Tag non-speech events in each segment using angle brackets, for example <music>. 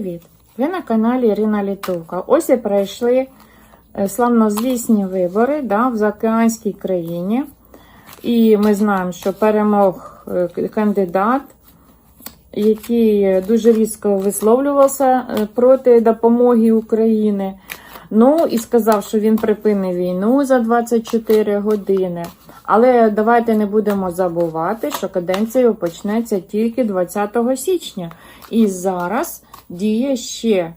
привіт! Ви на каналі Ірина Літовка. Ось і пройшли е, славнозвісні вибори да, в заокеанській країні. І ми знаємо, що перемог е, кандидат, який дуже різко висловлювався е, проти допомоги України. Ну і сказав, що він припинить війну за 24 години. Але давайте не будемо забувати, що каденція почнеться тільки 20 січня. І зараз діє ще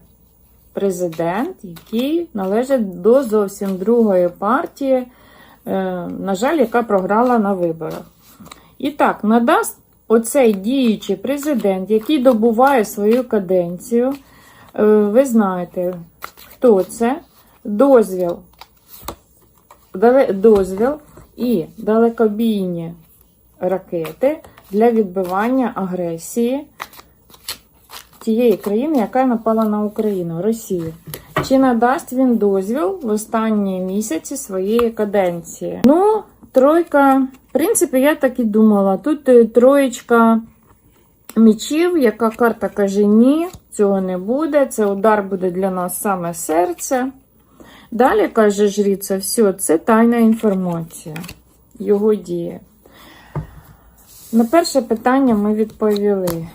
президент, який належить до зовсім другої партії, е, на жаль, яка програла на виборах. І так, надасть оцей діючий президент, який добуває свою каденцію. Е, Ви знаєте, хто це? Дозвіл. Дозвіл і далекобійні ракети для відбивання агресії тієї країни, яка напала на Україну, Росію. Чи надасть він дозвіл в останні місяці своєї каденції? Ну, тройка, в принципі, я так і думала. Тут е, троєчка мечів, яка карта каже, ні, цього не буде. Це удар буде для нас саме серце. Далі каже жриця, все, це тайна інформація. Його діє. На перше питання ми відповіли.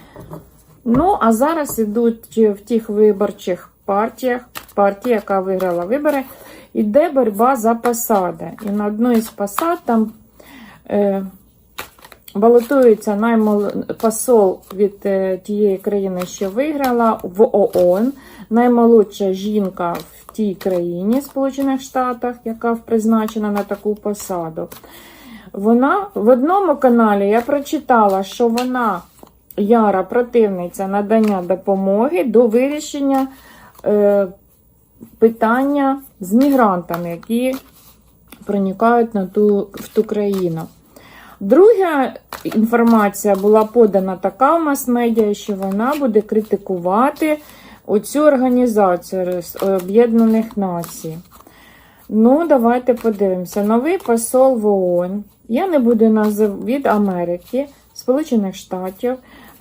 Ну, а зараз ідуть в тих виборчих партіях, партія, яка виграла вибори, іде боротьба за посади. І на одну із посад там е, балотується наймол... посол від е, тієї країни, що виграла в ООН, наймолодша жінка в тій країні, Сполучених Штатах, яка призначена на таку посаду. Вона в одному каналі я прочитала, що вона яра противниця надання допомоги до вирішення е, питання з мігрантами, які проникають на ту, в ту країну. Друга інформація була подана така в мас-медіа, що вона буде критикувати оцю організацію Об'єднаних Націй. Ну, давайте подивимося. Новий посол в ООН. Я не буду назив від Америки, Сполучених Штатів,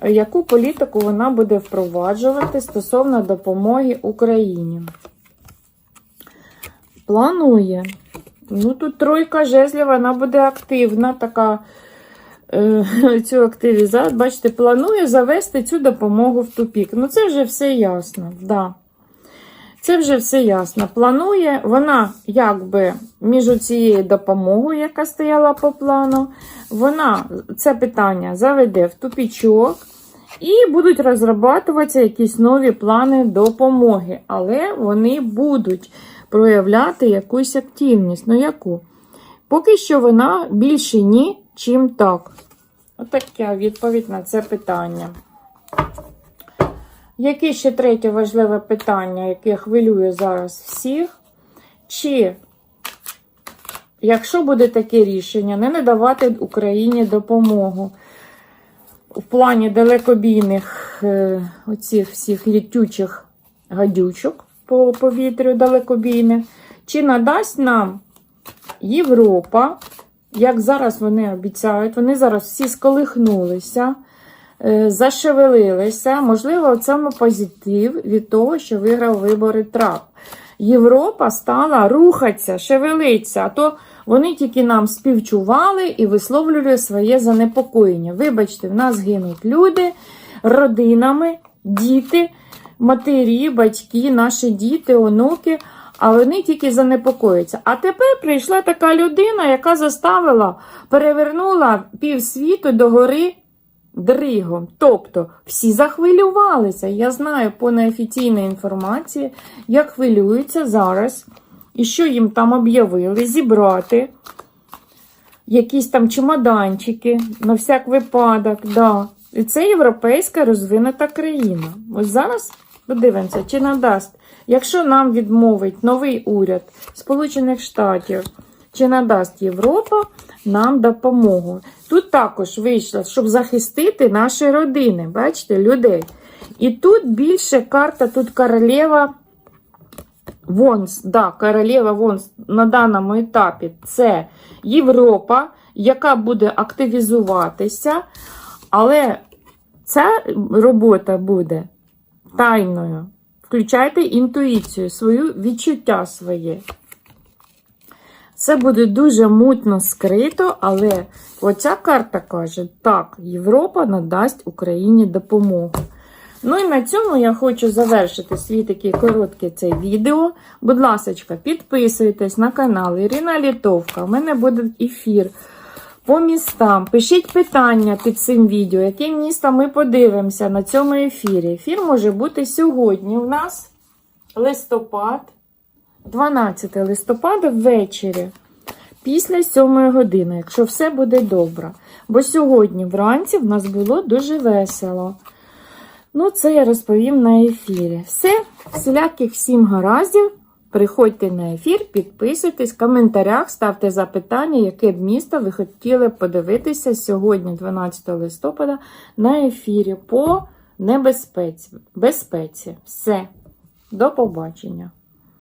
яку політику вона буде впроваджувати стосовно допомоги Україні. Планує. Ну, тут тройка жезлів, вона буде активна, така е, <laughs> цю активізацію. Бачите, планує завести цю допомогу в тупік. Ну, це вже все ясно. Да. Це вже все ясно. Планує вона, якби між цією допомогою, яка стояла по плану, вона це питання заведе в тупічок і будуть розроблятися якісь нові плани допомоги. Але вони будуть проявляти якусь активність. Ну яку? Поки що вона більше ні, чим так. Отака відповідь на це питання. Яке ще третє важливе питання, яке хвилює зараз всіх? Чи, якщо буде таке рішення, не надавати Україні допомогу в плані далекобійних е, оцих всіх літючих гадючок по повітрю далекобійних, чи надасть нам Європа, як зараз вони обіцяють, вони зараз всі сколихнулися. Е, зашевелилися. Можливо, в цьому позитив від того, що виграв вибори Трамп. Європа стала рухатися, шевелитися, а то вони тільки нам співчували і висловлювали своє занепокоєння. Вибачте, в нас гинуть люди родинами, діти, матері, батьки, наші діти, онуки. А вони тільки занепокоюються. А тепер прийшла така людина, яка заставила, перевернула півсвіту до гори дригом. Тобто всі захвилювалися. Я знаю по неофіційній інформації, як хвилюються зараз, і що їм там об'явили, зібрати якісь там чемоданчики на всяк випадок. Да. І це європейська розвинута країна. Ось зараз подивимося, чи надасть, якщо нам відмовить новий уряд Сполучених Штатів, чи надасть Європа нам допомогу. Тут також вийшло, щоб захистити наші родини, бачите, людей. І тут більше карта, тут королева Вонс, да, королева Вонс на даному етапі це Європа, яка буде активізуватися, але ця робота буде тайною. Включайте інтуїцію, свою відчуття своє. Це буде дуже мутно скрито, але оця карта каже: так, Європа надасть Україні допомогу. Ну і на цьому я хочу завершити свій такий короткий цей відео. Будь ласка, підписуйтесь на канал Ірина Літовка. У мене буде ефір по містам. Пишіть питання під цим відео, яке місто ми подивимося на цьому ефірі. Ефір може бути сьогодні. У нас листопад, 12 листопада ввечері. Після 7 години, якщо все буде добре. Бо сьогодні вранці в нас було дуже весело. Ну, це я розповім на ефірі. Все, всіляких всім гараздів. Приходьте на ефір, підписуйтесь, в коментарях ставте запитання, яке б місто ви хотіли подивитися сьогодні, 12 листопада, на ефірі по небезпеці. Безпеці. Все. До побачення.